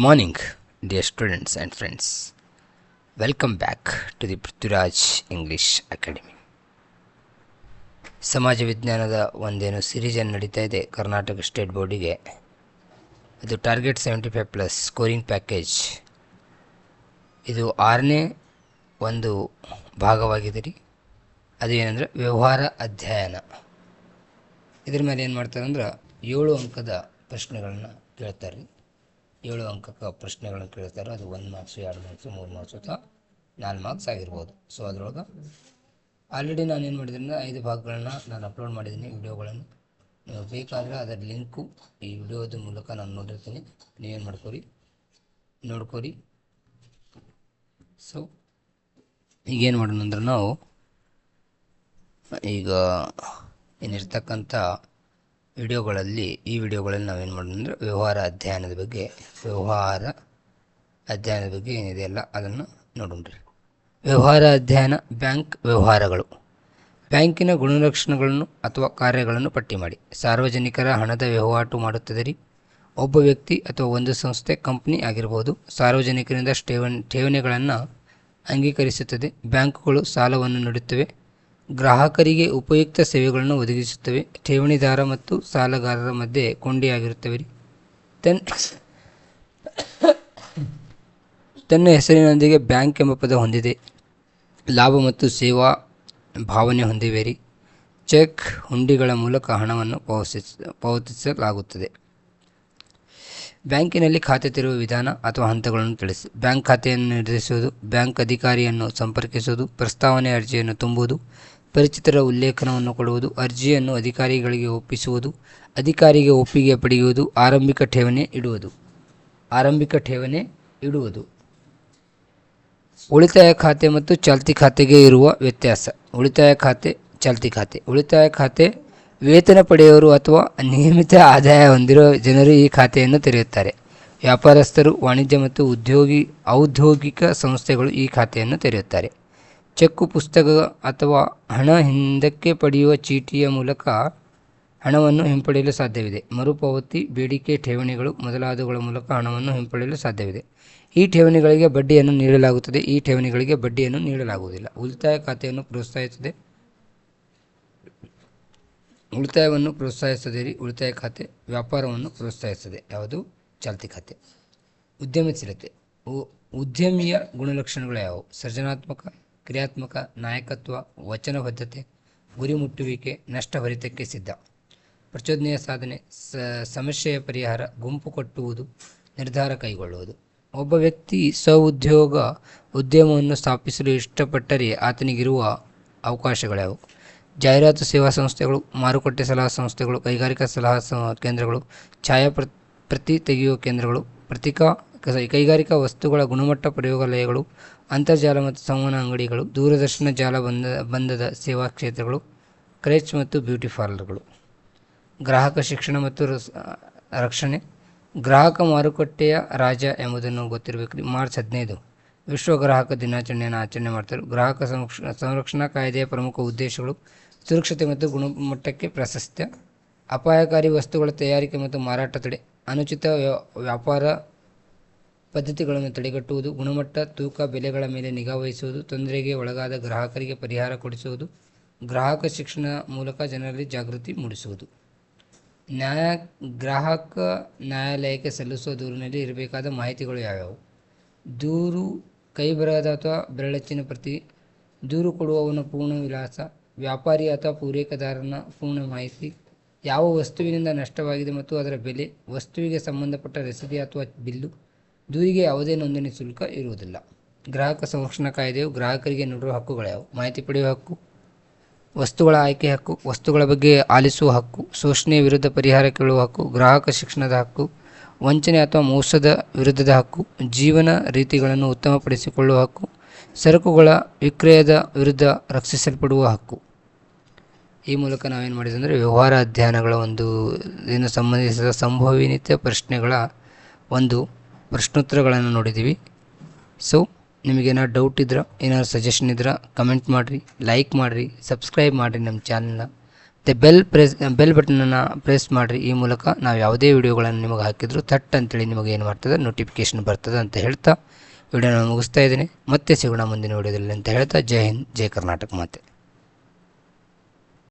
Morning, dear students and friends. Welcome back to the Prithviraj English Academy. ಸಮಾಜ ವಿಜ್ಞಾನದ ಒಂದೇನು ಸಿರೀಸನ್ನು ನಡೀತಾ ಇದೆ ಕರ್ನಾಟಕ ಸ್ಟೇಟ್ ಬೋರ್ಡಿಗೆ ಇದು target seventy five plus scoring package ಇದು ಆರನೇ ಒಂದು ಭಾಗವಾಗಿದೆ ರೀ. ಅದು ಏನಂದ್ರೆ ವ್ಯವಹಾರ ಅಧ್ಯಯನ. ಇದ್ರ ಮೇಲೆ ಏನು ಮಾಡ್ತಾರೆ ಅಂದ್ರೆ ಏಳು ಅಂಕದ ಪ್ರಶ್ನೆಗಳನ್ನ ಕೇಳ್ತಾರೆ ರೀ. ಏಳು ಅಂಕಕ್ಕೆ ಪ್ರಶ್ನೆಗಳನ್ನು ಕೇಳ್ತಾರೆ. ಅದು ಒಂದು ಮಾರ್ಕ್ಸು ಎರಡು ಮಾರ್ಕ್ಸು ಮೂರು ಮಾರ್ಕ್ಸು ಅಥವಾ ನಾಲ್ಕು ಮಾರ್ಕ್ಸ್ ಆಗಿರ್ಬೋದು. ಸೊ ಅದರೊಳಗೆ ಆಲ್ರೆಡಿ ನಾನು ಏನು ಮಾಡಿದ್ದೀನಿ, ಐದು ಭಾಗಗಳನ್ನು ನಾನು ಅಪ್ಲೋಡ್ ಮಾಡಿದ್ದೀನಿ ವಿಡಿಯೋಗಳನ್ನು. ನೀವು ಬೇಕಾದರೆ ಅದರ ಲಿಂಕು ಈ ವಿಡಿಯೋದ ಮೂಲಕ ನಾನು ನೋಡಿರ್ತೀನಿ. ನೀವೇನು ಮಾಡ್ಕೊರಿ? ನೋಡ್ಕೊರಿ. ಸೊ ಈಗೇನು ಮಾಡೋಣ ಅಂದ್ರೆ ನಾವು ಈಗ ಏನಿರ್ತಕ್ಕಂಥ ವಿಡಿಯೋಗಳಲ್ಲಿ, ಈ ವಿಡಿಯೋಗಳಲ್ಲಿ ನಾವೇನು ಮಾಡೋಣ ಅಂದರೆ, ವ್ಯವಹಾರ ಅಧ್ಯಯನದ ಬಗ್ಗೆ, ವ್ಯವಹಾರ ಅಧ್ಯಯನದ ಬಗ್ಗೆ ಏನಿದೆ ಅಲ್ಲ ಅದನ್ನು ನೋಡೋಣ್ರಿ ವ್ಯವಹಾರ ಅಧ್ಯಯನ, ಬ್ಯಾಂಕ್ ವ್ಯವಹಾರಗಳು. ಬ್ಯಾಂಕಿನ ಗುಣಲಕ್ಷಣಗಳನ್ನು ಅಥವಾ ಕಾರ್ಯಗಳನ್ನು ಪಟ್ಟಿ ಮಾಡಿ. ಸಾರ್ವಜನಿಕರ ಹಣದ ವಹಿವಾಟು ಮಾಡುತ್ತದೆ ರೀ. ಒಬ್ಬ ವ್ಯಕ್ತಿ ಅಥವಾ ಒಂದು ಸಂಸ್ಥೆ, ಕಂಪ್ನಿ ಆಗಿರಬಹುದು ಸಾರ್ವಜನಿಕರಿಂದ ಠೇವಣಿ, ಠೇವಣಿಗಳನ್ನು ಅಂಗೀಕರಿಸುತ್ತದೆ. ಬ್ಯಾಂಕುಗಳು ಸಾಲವನ್ನು ನೀಡುತ್ತವೆ. ಗ್ರಾಹಕರಿಗೆ ಉಪಯುಕ್ತ ಸೇವೆಗಳನ್ನು ಒದಗಿಸುತ್ತವೆ. ಠೇವಣಿದಾರ ಮತ್ತು ಸಾಲಗಾರರ ಮಧ್ಯೆ ಕೊಂಡಿಯಾಗಿರುತ್ತವೆ. ರೀ ತನ್ನ ಹೆಸರಿನೊಂದಿಗೆ ಬ್ಯಾಂಕ್ ಎಂಬ ಪದ ಹೊಂದಿದೆ. ಲಾಭ ಮತ್ತು ಸೇವಾ ಭಾವನೆ ಹೊಂದಿವೆ ಚೆಕ್ ಹುಂಡಿಗಳ ಮೂಲಕ ಹಣವನ್ನು ಪಾವತಿಸ, ಪಾವತಿಸಲಾಗುತ್ತದೆ. ಬ್ಯಾಂಕಿನಲ್ಲಿ ಖಾತೆ ತೆರೆಯುವ ವಿಧಾನ ಅಥವಾ ಹಂತಗಳನ್ನು ತಿಳಿಸಿ. ಬ್ಯಾಂಕ್ ಖಾತೆಯನ್ನು ನಿರ್ಧರಿಸುವುದು, ಬ್ಯಾಂಕ್ ಅಧಿಕಾರಿಯನ್ನು ಸಂಪರ್ಕಿಸುವುದು, ಪ್ರಸ್ತಾವನೆ ಅರ್ಜಿಯನ್ನು ತುಂಬುವುದು ಪರಿಚಿತರ ಉಲ್ಲೇಖನವನ್ನು ಕೊಡುವುದು, ಅರ್ಜಿಯನ್ನು ಅಧಿಕಾರಿಗಳಿಗೆ ಒಪ್ಪಿಸುವುದು, ಅಧಿಕಾರಿಗೆ ಒಪ್ಪಿಗೆ ಪಡೆಯುವುದು, ಆರಂಭಿಕ ಠೇವಣಿ ಇಡುವುದು. ಆರಂಭಿಕ ಠೇವಣಿ ಇಡುವುದು. ಉಳಿತಾಯ ಖಾತೆ ಮತ್ತು ಚಾಲ್ತಿ ಖಾತೆಗೆ ಇರುವ ವ್ಯತ್ಯಾಸ. ಉಳಿತಾಯ ಖಾತೆ, ಚಾಲ್ತಿ ಖಾತೆ. ಉಳಿತಾಯ ಖಾತೆ, ವೇತನ ಪಡೆಯುವರು ಅಥವಾ ನಿಯಮಿತ ಆದಾಯ ಹೊಂದಿರುವ ಜನರು ಈ ಖಾತೆಯನ್ನು ತೆರೆಯುತ್ತಾರೆ. ವ್ಯಾಪಾರಸ್ಥರು, ವಾಣಿಜ್ಯ ಮತ್ತು ಉದ್ಯೋಗಿ, ಔದ್ಯೋಗಿಕ ಸಂಸ್ಥೆಗಳು ಈ ಖಾತೆಯನ್ನು ತೆರೆಯುತ್ತಾರೆ. ಚೆಕ್ಕು ಪುಸ್ತಕ ಅಥವಾ ಹಣ ಹಿಂದಕ್ಕೆ ಪಡೆಯುವ ಚೀಟಿಯ ಮೂಲಕ ಹಣವನ್ನು ಹಿಂಪಡೆಯಲು ಸಾಧ್ಯವಿದೆ. ಮರುಪಾವತಿ, ಬೇಡಿಕೆ, ಠೇವಣಿಗಳು ಮೊದಲಾದವುಗಳ ಮೂಲಕ ಹಣವನ್ನು ಹಿಂಪಡೆಯಲು ಸಾಧ್ಯವಿದೆ. ಈ ಠೇವಣಿಗಳಿಗೆ ಬಡ್ಡಿಯನ್ನು ನೀಡಲಾಗುತ್ತದೆ. ಈ ಠೇವಣಿಗಳಿಗೆ ಬಡ್ಡಿಯನ್ನು ನೀಡಲಾಗುವುದಿಲ್ಲ. ಉಳಿತಾಯ ಖಾತೆಯನ್ನು ಪ್ರೋತ್ಸಾಹಿಸುತ್ತದೆ ಉಳಿತಾಯವನ್ನು ಪ್ರೋತ್ಸಾಹಿಸದೇರಿ ಉಳಿತಾಯ ಖಾತೆ ವ್ಯಾಪಾರವನ್ನು ಪ್ರೋತ್ಸಾಹಿಸುತ್ತದೆ ಯಾವುದು? ಚಾಲ್ತಿ ಖಾತೆ. ಉದ್ಯಮಶೀಲತೆ. ಉದ್ಯಮಿಯ ಗುಣಲಕ್ಷಣಗಳು ಯಾವುವು? ಸೃಜನಾತ್ಮಕ ಕ್ರಿಯಾತ್ಮಕ ನಾಯಕತ್ವ, ವಚನಬದ್ಧತೆ ಗುರಿ ಮುಟ್ಟುವಿಕೆ ನಷ್ಟಭರಿತಕ್ಕೆ ಸಿದ್ಧ. ಪ್ರಚೋದನೆಯ ಸಾಧನೆ, ಸ, ಸಮಸ್ಯೆಯ ಪರಿಹಾರ, ಗುಂಪು ಕಟ್ಟುವುದು, ನಿರ್ಧಾರ ಕೈಗೊಳ್ಳುವುದು. ಒಬ್ಬ ವ್ಯಕ್ತಿ ಸ್ವಉದ್ಯೋಗ, ಉದ್ಯಮವನ್ನು ಸ್ಥಾಪಿಸಲು ಇಷ್ಟಪಟ್ಟರೆ ಆತನಿಗಿರುವ ಅವಕಾಶಗಳ್ಯಾವು ಜಾಹೀರಾತು ಸೇವಾ ಸಂಸ್ಥೆಗಳು, ಮಾರುಕಟ್ಟೆ ಸಲಹಾ ಸಂಸ್ಥೆಗಳು, ಕೈಗಾರಿಕಾ ಸಲಹಾ ಕೇಂದ್ರಗಳು ಛಾಯಾ ಪ್ರ ಪ್ರತಿ ತೆಗೆಯುವ ಕೇಂದ್ರಗಳು, ಪ್ರತಿಕಾ ಕೈಗಾರಿಕಾ ವಸ್ತುಗಳ ಗುಣಮಟ್ಟ ಪ್ರಯೋಗಾಲಯಗಳು, ಅಂತರ್ಜಾಲ ಮತ್ತು ಸಂವಹನ ಅಂಗಡಿಗಳು, ದೂರದರ್ಶನ ಜಾಲ ಬಂಧ ಬಂಧದ ಸೇವಾ ಕ್ಷೇತ್ರಗಳು ಕ್ರೇಚ್ ಮತ್ತು ಬ್ಯೂಟಿ ಪಾರ್ಲರ್ಗಳು. ಗ್ರಾಹಕ ಶಿಕ್ಷಣ ಮತ್ತು ರಕ್ಷಣೆ. ಗ್ರಾಹಕ ಮಾರುಕಟ್ಟೆಯ ರಾಜ ಎಂಬುದನ್ನು ಗೊತ್ತಿರಬೇಕು. ಮಾರ್ಚ್ ಹದಿನೈದು. ವಿಶ್ವ ಗ್ರಾಹಕ ದಿನಾಚರಣೆಯನ್ನು ಆಚರಣೆ ಮಾಡ್ತಾರೆ. ಗ್ರಾಹಕ ಸಂರಕ್ಷ ಸಂರಕ್ಷಣಾ ಕಾಯ್ದೆಯ ಪ್ರಮುಖ ಉದ್ದೇಶಗಳು, ಸುರಕ್ಷತೆ ಮತ್ತು ಗುಣಮಟ್ಟಕ್ಕೆ ಪ್ರಾಶಸ್ತ್ಯ, ಅಪಾಯಕಾರಿ ವಸ್ತುಗಳ ತಯಾರಿಕೆ ಮತ್ತು ಮಾರಾಟ ತಡೆ, ಅನುಚಿತ ವ್ಯ- ವ್ಯಾಪಾರ ಪದ್ಧತಿಗಳನ್ನು ತಡೆಗಟ್ಟುವುದು, ಗುಣಮಟ್ಟ, ತೂಕ, ಬೆಲೆಗಳ ಮೇಲೆ ನಿಗಾ ವಹಿಸುವುದು, ತೊಂದರೆಗೆ ಒಳಗಾದ ಗ್ರಾಹಕರಿಗೆ ಪರಿಹಾರ ಕೊಡಿಸುವುದು, ಗ್ರಾಹಕ ಶಿಕ್ಷಣ ಮೂಲಕ ಜನರಲ್ಲಿ ಜಾಗೃತಿ ಮೂಡಿಸುವುದು. ನ್ಯಾಯ, ಗ್ರಾಹಕ ನ್ಯಾಯಾಲಯಕ್ಕೆ ಸಲ್ಲಿಸುವ ದೂರಿನಲ್ಲಿ ಇರಬೇಕಾದ ಮಾಹಿತಿಗಳು ಯಾವ್ಯಾವು? ದೂರು ಕೈಬರಹದ ಅಥವಾ ಬೆರಳಚ್ಚಿನ ಪ್ರತಿ, ದೂರು ಕೊಡುವವನ ಪೂರ್ಣ ವಿಳಾಸ, ವ್ಯಾಪಾರಿ ಅಥವಾ ಪೂರೈಕೆದಾರನ ಪೂರ್ಣ ಮಾಹಿತಿ, ಯಾವ ವಸ್ತುವಿನಿಂದ ನಷ್ಟವಾಗಿದೆ ಮತ್ತು ಅದರ ಬೆಲೆ, ವಸ್ತುವಿಗೆ ಸಂಬಂಧಪಟ್ಟ ರಸೀದಿ ಅಥವಾ ಬಿಲ್ಲು ದೂರಿಗೆ ಯಾವುದೇ ನೋಂದಣಿ ಶುಲ್ಕ ಇರುವುದಿಲ್ಲ. ಗ್ರಾಹಕ ಸಂರಕ್ಷಣಾ ಕಾಯ್ದೆಯು ಗ್ರಾಹಕರಿಗೆ ನೀಡುವ ಹಕ್ಕುಗಳ್ಯಾವು ಮಾಹಿತಿ ಪಡೆಯುವ ಹಕ್ಕು, ವಸ್ತುಗಳ ಆಯ್ಕೆ ಹಕ್ಕು, ವಸ್ತುಗಳ ಬಗ್ಗೆ ಆಲಿಸುವ ಹಕ್ಕು ಶೋಷಣೆ ವಿರುದ್ಧ ಪರಿಹಾರ ಕೇಳುವ ಹಕ್ಕು, ಗ್ರಾಹಕ ಶಿಕ್ಷಣದ ಹಕ್ಕು, ವಂಚನೆ ಅಥವಾ ಮೋಸದ ವಿರುದ್ಧದ ಹಕ್ಕು, ಜೀವನ ರೀತಿಗಳನ್ನು ಉತ್ತಮಪಡಿಸಿಕೊಳ್ಳುವ ಹಕ್ಕು, ಸರಕುಗಳ ವಿಕ್ರಯದ ವಿರುದ್ಧ ರಕ್ಷಿಸಲ್ಪಡುವ ಹಕ್ಕು. ಈ ಮೂಲಕ ನಾವೇನು ಮಾಡಿದ್ವಿ ಅಂದರೆ ವ್ಯವಹಾರ ಅಧ್ಯಯನಗಳ ಒಂದು ಏನು ಸಂಬಂಧಿಸಿದ ಸಂಭವನೀಯತೆ ಪ್ರಶ್ನೆಗಳ ಒಂದು ಪ್ರಶ್ನೋತ್ತರಗಳನ್ನು ನೋಡಿದ್ದೀವಿ. ಸೊ ನಿಮಗೇನಾರು ಡೌಟ್ ಇದ್ರೆ, ಏನಾದ್ರು ಸಜೆಷನ್ ಇದ್ರೆ ಕಮೆಂಟ್ ಮಾಡಿರಿ ಲೈಕ್ ಮಾಡಿರಿ ಸಬ್ಸ್ಕ್ರೈಬ್ ಮಾಡಿರಿ ನಮ್ಮ ಚಾನಲ್ನ ಮತ್ತು ಬೆಲ್ ಪ್ರೆಸ್ ಬೆಲ್ ಬಟನನ್ನು ಪ್ರೆಸ್ ಮಾಡಿರಿ. ಈ ಮೂಲಕ ನಾವು ಯಾವುದೇ ವಿಡಿಯೋಗಳನ್ನು ನಿಮಗೆ ಹಾಕಿದ್ರು ಥಟ್ ಅಂತೇಳಿ ನಿಮಗೆ ಏನು ಮಾಡ್ತದೆ ನೋಟಿಫಿಕೇಷನ್ ಬರ್ತದೆ ಅಂತ ಹೇಳ್ತಾ ವಿಡಿಯೋನ ಮುಗಿಸ್ತಾ ಇದ್ದೀನಿ. ಮತ್ತೆ ಸಿಗೋಣ ಮುಂದಿನ ವಿಡಿಯೋದಲ್ಲಿ ಅಂತ ಹೇಳ್ತಾ, ಜೈ ಹಿಂದ್, ಜೈ ಕರ್ನಾಟಕ ಮಾತೆ.